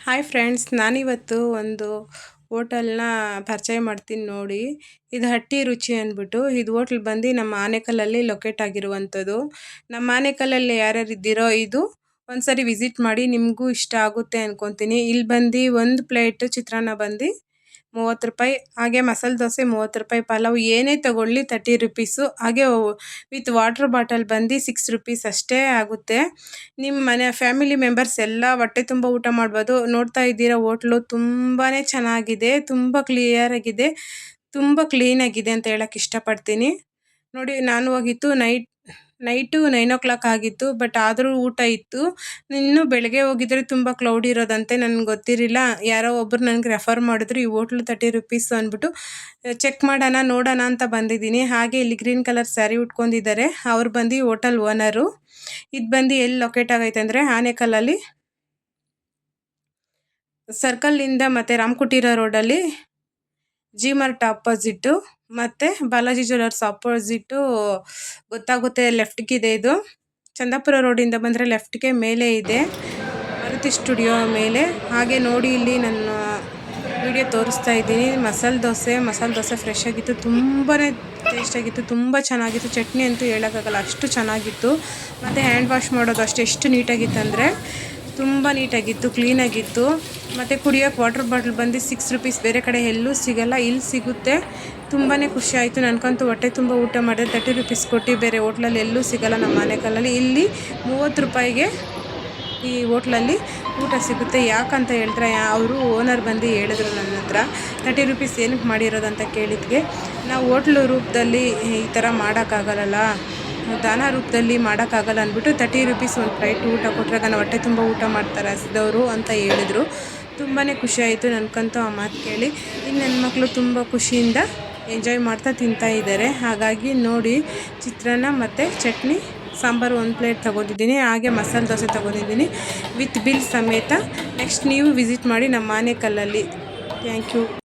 Hi friends ನಾನಿವತ್ತು ಒಂದು ಹೋಟೆಲ್ನ ಪರಿಚಯ ಮಾಡ್ತೀನಿ ನೋಡಿ. ಇದು ಹಟ್ಟಿ ರುಚಿ ಅಂದ್ಬಿಟ್ಟು, ಇದು ಹೋಟ್ಲ್ ಬಂದು ನಮ್ಮ ಆನೆಕಲ್ಲಲ್ಲಿ ಲೊಕೇಟ್ ಆಗಿರುವಂಥದ್ದು. ನಮ್ಮ ಆನೆಕಲ್ಲಲ್ಲಿ ಯಾರ್ಯಾರು ಇದ್ದೀರೋ ಇದು ಒಂದ್ಸರಿ ವಿಸಿಟ್ ಮಾಡಿ ನಿಮಗೂ ಇಷ್ಟ ಆಗುತ್ತೆ ಅಂದ್ಕೊತೀನಿ ಇಲ್ಲಿ ಬಂದು ಒಂದು ಪ್ಲೇಟ್ ಚಿತ್ರಾನ್ನ ಬಂದು ಮೂವತ್ತು ರೂಪಾಯಿ, ಹಾಗೆ ಮಸಾಲೆ ದೋಸೆ ಮೂವತ್ತು ರೂಪಾಯಿ ಪಲಾವ್ ಏನೇ ತಗೊಳ್ಳಿ ತರ್ಟಿ ರುಪೀಸು ಹಾಗೆ ವಿತ್ ವಾಟರ್ ಬಾಟಲ್ ಬಂದು ಸಿಕ್ಸ್ ರುಪೀಸ್ ಅಷ್ಟೇ ಆಗುತ್ತೆ. ನಿಮ್ಮ ಮನೆ ಫ್ಯಾಮಿಲಿ ಮೆಂಬರ್ಸ್ ಎಲ್ಲ ಹೊಟ್ಟೆ ತುಂಬ ಊಟ ಮಾಡ್ಬೋದು. ನೋಡ್ತಾ ಇದ್ದೀರಾ, ಹೋಟ್ಲು ತುಂಬಾ ಚೆನ್ನಾಗಿದೆ, ತುಂಬ ಕ್ಲಿಯರ್ ಆಗಿದೆ, ತುಂಬ ಕ್ಲೀನಾಗಿದೆ ಅಂತ ಹೇಳಕ್ಕೆ ಇಷ್ಟಪಡ್ತೀನಿ. ನೋಡಿ, ನಾನು ಹೋಗಿತ್ತು night night nine o'clock ಆಗಿತ್ತು ಬಟ್ ಆದರೂ ಊಟ ಇತ್ತು. ಇನ್ನು ಬೆಳಗ್ಗೆ ಹೋಗಿದ್ರೆ ತುಂಬ ಕ್ಲೌಡ್ ಇರೋದಂತೆ ನನಗೆ ಗೊತ್ತಿರಲಿಲ್ಲ. ಯಾರೋ ಒಬ್ಬರು ನನಗೆ ರೆಫರ್ ಮಾಡಿದ್ರು, ಈ ಹೋಟ್ಲು ತರ್ಟಿ ರುಪೀಸ್ ಅಂದ್ಬಿಟ್ಟು ಚೆಕ್ ಮಾಡೋಣ, ನೋಡೋಣ ಅಂತ ಬಂದಿದ್ದೀನಿ. ಹಾಗೆ ಇಲ್ಲಿ ಗ್ರೀನ್ ಕಲರ್ ಸ್ಯಾರಿ ಉಟ್ಕೊಂಡಿದ್ದಾರೆ. ಅವ್ರು ಬಂದು ಹೋಟೆಲ್ ಓನರು ಇದು ಬಂದು ಎಲ್ಲಿ ಲೊಕೇಟ್ ಆಗೈತೆ ಅಂದರೆ ಆನೇಕಲ್ಲಲ್ಲಿ ಸರ್ಕಲ್ಲಿಂದ ಮತ್ತು ರಾಮಕುಟೀರ ರೋಡಲ್ಲಿ ಜಿ ಮಾರ್ಟ್ ಆಪೋಸಿಟ್ಟು ಮತ್ತು ಬಾಲಾಜಿ ಜ್ಯುವೆಲರ್ಸ್ ಆಪೋಸಿಟ್ಟು ಗೊತ್ತಾಗುತ್ತೆ ಲೆಫ್ಟ್ಗಿದೆ ಇದು. ಚಂದಾಪುರ ರೋಡಿಂದ ಬಂದರೆ ಲೆಫ್ಟ್ಗೆ ಮೇಲೆ ಇದೆ. ಮಾರುತಿ ಸ್ಟುಡಿಯೋ ಮೇಲೆ. ಹಾಗೆ ನೋಡಿ ಇಲ್ಲಿ ನನ್ನ ವಿಡಿಯೋ ತೋರಿಸ್ತಾ ಇದ್ದೀನಿ. ಮಸಾಲೆ ದೋಸೆ ಮಸಾಲೆ ದೋಸೆ ಫ್ರೆಶ್ ಆಗಿತ್ತು. ತುಂಬಾ ಟೇಸ್ಟಾಗಿತ್ತು ತುಂಬ ಚೆನ್ನಾಗಿತ್ತು. ಚಟ್ನಿ ಅಂತೂ ಹೇಳೋಕ್ಕಾಗಲ್ಲ. ಅಷ್ಟು ಚೆನ್ನಾಗಿತ್ತು. ಮತ್ತು ಹ್ಯಾಂಡ್ ವಾಶ್ ಮಾಡೋದು ಅಷ್ಟು. ಎಷ್ಟು ನೀಟಾಗಿತ್ತು ಅಂದರೆ ತುಂಬ ನೀಟಾಗಿತ್ತು ಕ್ಲೀನಾಗಿತ್ತು ಮತ್ತು ಕುಡಿಯೋಕ್ಕೆ ವಾಟರ್ ಬಾಟ್ಲ್ ಬಂದು ಸಿಕ್ಸ್ ರುಪೀಸ್ ಬೇರೆ ಕಡೆ ಎಲ್ಲೂ ಸಿಗಲ್ಲ, ಇಲ್ಲಿ ಸಿಗುತ್ತೆ. ತುಂಬಾ ಖುಷಿ ಆಯಿತು ನನಗಂತೂ ಹೊಟ್ಟೆ ತುಂಬ ಊಟ ಮಾಡಿದೆ. ತರ್ಟಿ ರುಪೀಸ್ ಕೊಟ್ಟು ಬೇರೆ ಹೋಟ್ಲಲ್ಲಿ ಎಲ್ಲೂ ಸಿಗೋಲ್ಲ ನಮ್ಮ ಮನೆ ಕಾಲಲ್ಲಿ ಇಲ್ಲಿ ಮೂವತ್ತು ರೂಪಾಯಿಗೆ ಈ ಹೋಟ್ಲಲ್ಲಿ ಊಟ ಸಿಗುತ್ತೆ. ಯಾಕಂತ ಹೇಳಿದ್ರೆ, ಅವರು ಓನರ್ ಬಂದು ಹೇಳಿದ್ರು ನನ್ನ ಹತ್ರ ತರ್ಟಿ ರುಪೀಸ್ ಏನಕ್ಕೆ ಮಾಡಿರೋದಂತ ಕೇಳಿದ್ಗೆ ನಾವು ಹೋಟ್ಲು ರೂಪದಲ್ಲಿ ಈ ಥರ ಮಾಡೋಕ್ಕಾಗಲ್ಲ ದಾನ ರೂಪದಲ್ಲಿ ಮಾಡೋಕ್ಕಾಗಲ್ಲ ಅಂದ್ಬಿಟ್ಟು ತರ್ಟಿ ರುಪೀಸ್ ಒಂದು ಪ್ಲೇಟ್ ಊಟ ಕೊಟ್ಟರೆ ನಾನು ಹೊಟ್ಟೆ ತುಂಬ ಊಟ ಮಾಡ್ತಾರೆ ಹಸಿದವರು ಅಂತ ಹೇಳಿದರು. ತುಂಬಾ ಖುಷಿಯಾಯಿತು ನನಗಂತೂ ಆ ಮಾತು ಕೇಳಿ. ಇನ್ನು ನನ್ನ ಮಕ್ಕಳು ತುಂಬ ಖುಷಿಯಿಂದ ಎಂಜಾಯ್ ಮಾಡ್ತಾ ತಿಂತಾ ಇದ್ದಾರೆ ಹಾಗಾಗಿ ನೋಡಿ ಚಿತ್ರಾನ್ನ ಮತ್ತು ಚಟ್ನಿ, ಸಾಂಬಾರು ಒಂದು ಪ್ಲೇಟ್ ತೊಗೊಂಡಿದ್ದೀನಿ. ಹಾಗೆ ಮಸಾಲೆ ದೋಸೆ ತೊಗೊಂಡಿದ್ದೀನಿ ವಿತ್ ಬಿಲ್ ಸಮೇತ. ನೆಕ್ಸ್ಟ್ ನೀವು ವಿಸಿಟ್ ಮಾಡಿ ನಮ್ಮ ಆನೆಕಲ್ಲಲ್ಲಿ. Thank you